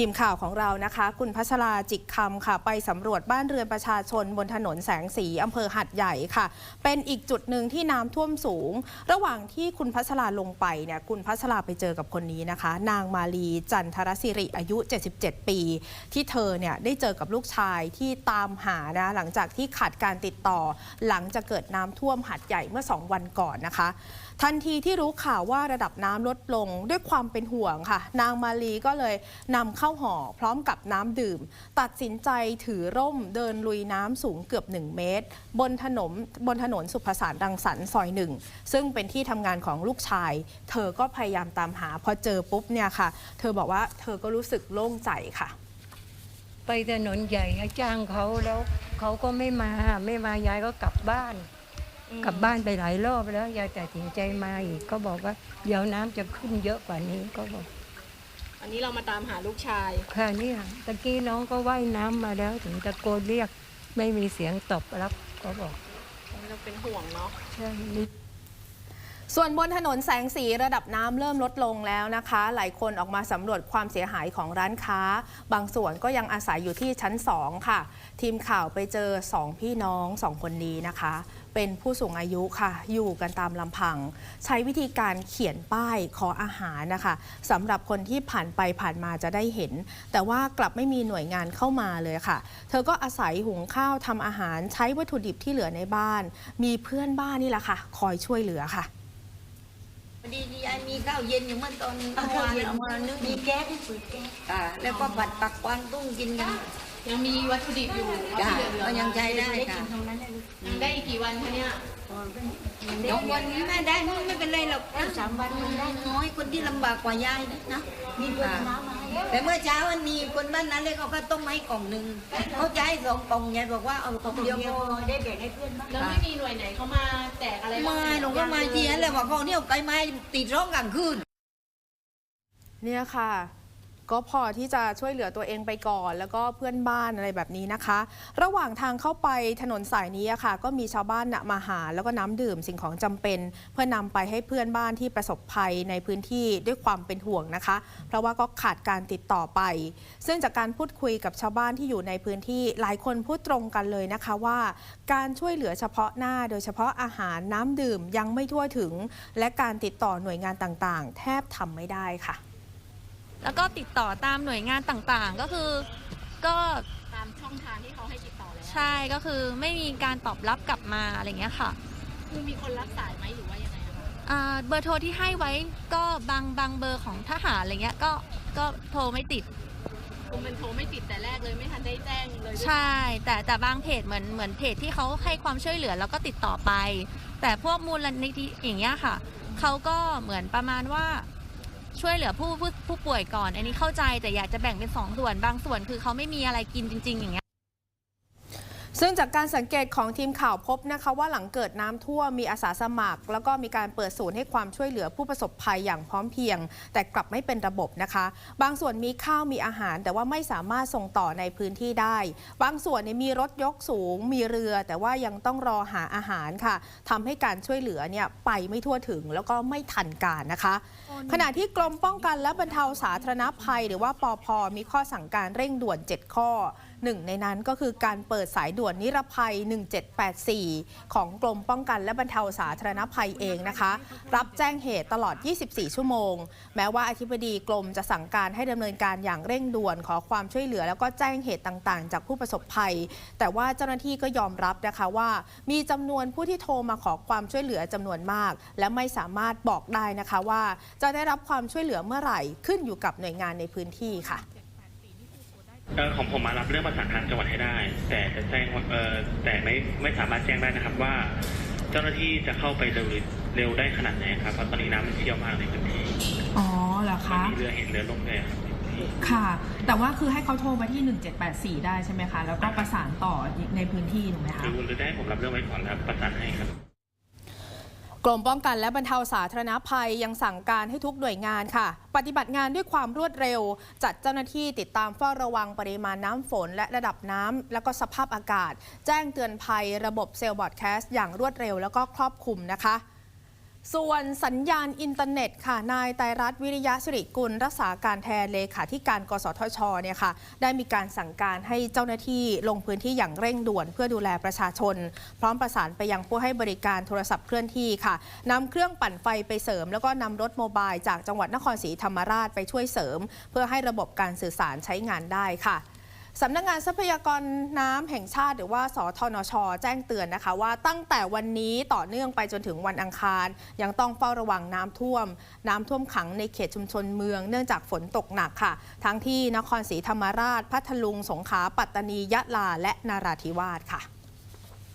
ทีมข่าวของเรานะคะ คุณพัชราจิกคำค่ะ ไปสำรวจบ้านเรือนประชาชนบนถนนแสงสีอำเภอหัดใหญ่ค่ะ เป็นอีกจุดหนึ่งที่น้ำท่วมสูง ระหว่างที่คุณพัชราลงไปเนี่ยคุณพัชราไปเจอกับคนนี้นะคะ นางมาลีจันทรศิริอายุ 77 ปี ที่เธอเนี่ยได้เจอกับลูกชายที่ตามหานะหลังจากที่ขาดการติดต่อ หลังจากเกิดน้ำท่วมหัดใหญ่เมื่อ 2 วันก่อนนะคะทันทีที่รู้ข่าวว่าระดับน้ำลดลงด้วยความเป็นห่วงค่ะ นางมาลีก็เลยนำเข้าห่อพร้อมกับน้ำดื่ม ตัดสินใจถือร่มเดินลุยน้ำสูงเกือบ 1 เมตร บนถนนบนถนนสุภสารรังสรรค์ซอยหนึ่ง ซึ่งเป็นที่ทำงานของลูกชาย เธอก็พยายามตามหาพอเจอปุ๊บเนี่ยค่ะ เธอบอกว่าเธอก็รู้สึกโล่งใจค่ะ ไปถนนใหญ่ให้จ้างเขาแล้วเขาก็ไม่มาไม่มายายก็กลับบ้านกลับบ้านไปหลายรอบแล้วยายตัดสินใจมาอีกก็บอกว่าเดี๋ยวน้ำจะขึ้นเยอะกว่านี้ก็บอก อันนี้เรามาตามหาลูกชาย ค่ะเนี่ยตะกี้น้องก็ว่ายน้ำมาแล้ว ถึงตะโกนเรียกไม่มีเสียงตอบรับก็บอก เราเป็นห่วงเนาะ ใช่นิด ส่วนบนถนนแสงสีระดับน้ำเริ่มลดลงแล้วนะคะ หลายคนออกมาสำรวจความเสียหายของร้านค้า บางส่วนก็ยังอาศัยอยู่ที่ชั้น 2 ค่ะ ทีมข่าวไปเจอ 2 พี่น้อง 2 คนนี้นะคะ เป็นผู้สูงอายุค่ะ อยู่กันตามลำพัง ใช้วิธีการเขียนป้ายขออาหารนะคะสำหรับคนที่ผ่านไปผ่านมาจะได้เห็น แต่ว่ากลับไม่มีหน่วยงานเข้ามาเลยค่ะ เธอก็อาศัยหุงข้าวทำอาหารใช้วัตถุดิบที่เหลือในบ้าน มีเพื่อนบ้านนี่แหละค่ะ คอยช่วยเหลือค่ะ พอดียายมีข้าวเย็นอยู่เมื่อตอนเมื่อวานเอามานึ่งมีแก๊สที่เปิดแก๊สค่ะแล้วก็ผัดปักกวางตุ้งกินกัน ยังมีวัตถุดิบอยู่จ้ะที่เหลือก็ๆยังใช้ได้ค่ะยังได้อีกกี่วันคะเนี่ยสองวันนี้ไม่ได้ไม่ไม่เป็นไรหรอกสามวันมันได้น้อยคนที่ลำบากกว่ายายนะมีคนน้ำมาแต่เมื่อเช้าวันนี้คนบ้านนั้นเลยเขาก็ต้มให้กล่องหนึ่งเขาจะให้สองกล่องยายบอกว่าเอากล่องเดียวพอได้แบ่งให้เพื่อนบ้างแล้วไม่มีหน่วยไหนเข้ามาแจกอะไรบ้างไม่หลงก็มาเทียนเลยว่าเขาเนี่ยไก่ไม้ติดร้องกลางคืนเนี่ยค่ะ ก็พอที่จะช่วยเหลือตัวเองไปก่อน แล้วก็เพื่อนบ้านอะไรแบบนี้นะคะ ระหว่างทางเข้าไปถนนสายนี้ค่ะ ก็มีชาวบ้านมาหา แล้วก็น้ำดื่มสิ่งของจำเป็น เพื่อนำไปให้เพื่อนบ้านที่ประสบภัยในพื้นที่ด้วยความเป็นห่วงนะคะ เพราะว่าก็ขาดการติดต่อไป ซึ่งจากการพูดคุยกับชาวบ้านที่อยู่ในพื้นที่หลายคนพูดตรงกันเลยนะคะว่า การช่วยเหลือเฉพาะหน้า โดยเฉพาะอาหารน้ำดื่มยังไม่ทั่วถึง และการติดต่อหน่วยงานต่างๆ แทบทำไม่ได้ค่ะ แล้วก็ติดต่อตามหน่วยงานต่างๆ ก็คือก็ตามช่องทางที่เขาให้ติดต่อแล้วใช่ก็คือไม่มีการตอบรับกลับมาอะไรเงี้ยค่ะ คือมีคนรับสายไหมหรือว่ายังไงอะคะอ่าเบอร์โทรที่ให้ไว้ก็บางบางเบอร์ของทหารอะไรเงี้ยก็ก็โทรไม่ติดคงเป็นโทรไม่ติดแต่แรกเลยไม่ทันได้แจ้งเลยด้วยใช่ แต่แต่บางเพจเหมือนเหมือนเพจที่เขาให้ความช่วยเหลือแล้วก็ติดต่อไป แต่พวกมูลนิธิอย่างเงี้ยค่ะเขาก็เหมือนประมาณว่า ช่วยเหลือผู้ผู้ผู้ป่วยก่อน อันนี้เข้าใจแต่อยากจะแบ่งเป็นสองส่วน บางส่วนคือเขาไม่มีอะไรกินจริง ๆ อย่างเงี้ย ซึ่งจากการสังเกตของทีมข่าวพบนะคะว่าหลังเกิดน้ำท่วมมีอาสาสมัคร แล้วก็มีการเปิดศูนย์ให้ความช่วยเหลือผู้ประสบภัยอย่างพร้อมเพรียง แต่กลับไม่เป็นระบบนะคะ บางส่วนมีข้าวมีอาหาร แต่ว่าไม่สามารถส่งต่อในพื้นที่ได้ บางส่วนเนี่ยมีรถยกสูง มีเรือ แต่ว่ายังต้องรอหาอาหารค่ะทำให้การช่วยเหลือเนี่ยไปไม่ทั่วถึงแล้วก็ไม่ทันการนะคะ ขณะที่กรมป้องกันและบรรเทาสาธารณภัย หรือว่าปอพมีข้อสั่งการเร่งด่วน 7 ข้อ หนึ่งในนั้นก็คือการเปิดสายด่วนนิรภัย 1784 ของกรมป้องกันและบรรเทาสาธารณภัยเองนะคะ รับแจ้งเหตุตลอด 24 ชั่วโมง แม้ว่าอธิบดีกรมจะสั่งการให้ดำเนินการอย่างเร่งด่วนขอความช่วยเหลือ แล้วก็แจ้งเหตุต่างๆ จากผู้ประสบภัย แต่ว่าเจ้าหน้าที่ก็ยอมรับนะคะว่า มีจำนวนผู้ที่โทรมาขอความช่วยเหลือจำนวนมาก และไม่สามารถบอกได้นะคะว่า จะได้รับความช่วยเหลือเมื่อไหร่ขึ้นอยู่กับหน่วยงานในพื้นที่ค่ะ เออของผมมารับเรื่องประสานทางจังหวัดให้ได้ แต่จะแจ้งว่าเออแต่ไม่ไม่สามารถแจ้งได้นะครับว่า เจ้าหน้าที่จะเข้าไปเร็วหรือเร็วได้ขนาดไหนครับเพราะตอนนี้น้ำมันเชี่ยวมากในพื้นที่อ๋อเหรอมันคะมีเรือเห็นเรือล่มเลยครับค่ะ แต่ว่าคือให้เขาโทรมาที่ 1784 ได้ใช่ไหมคะ แล้วก็ประสานต่อในพื้นที่ถูกไหมคะหรือหรือได้ให้ผมรับเรื่องไว้ก่อนแล้วประสานให้ครับ กรมป้องกันและบรรเทาสาธารณภัยยังสั่งการให้ทุกหน่วยงานค่ะ ปฏิบัติงานด้วยความรวดเร็ว จัดเจ้าหน้าที่ติดตามเฝ้าระวังปริมาณน้ำฝน และระดับน้ำแล้วก็สภาพอากาศ แจ้งเตือนภัยระบบเซลล์บอร์ดแคสต์อย่างรวดเร็วแล้วก็ครอบคลุมนะคะ ส่วนสัญญาณอินเทอร์เน็ตค่ะ นายไตรรัตน์วิริยะสิริกุล รักษาการแทนเลขาธิการ กสทชเนี่ยค่ะ ได้มีการสั่งการให้เจ้าหน้าที่ลงพื้นที่อย่างเร่งด่วนเพื่อดูแลประชาชน พร้อมประสานไปยังผู้ให้บริการโทรศัพท์เคลื่อนที่ค่ะนำเครื่องปั่นไฟไปเสริม แล้วก็นำรถโมบายจากจังหวัดนครศรีธรรมราชไปช่วยเสริม เพื่อให้ระบบการสื่อสารใช้งานได้ค่ะ สำนักงานทรัพยากรน้ำแห่งชาติ หรือว่า สทนช แจ้งเตือนนะคะว่าตั้งแต่วันนี้ต่อเนื่องไปจนถึงวันอังคาร ยังต้องเฝ้าระวังน้ำท่วม น้ำท่วมขังในเขตชุมชนเมือง เนื่องจากฝนตกหนักค่ะ ทั้งที่นครศรีธรรมราช พัทลุง สงขลา ปัตตานี ยะลา และนาราธิวาสค่ะ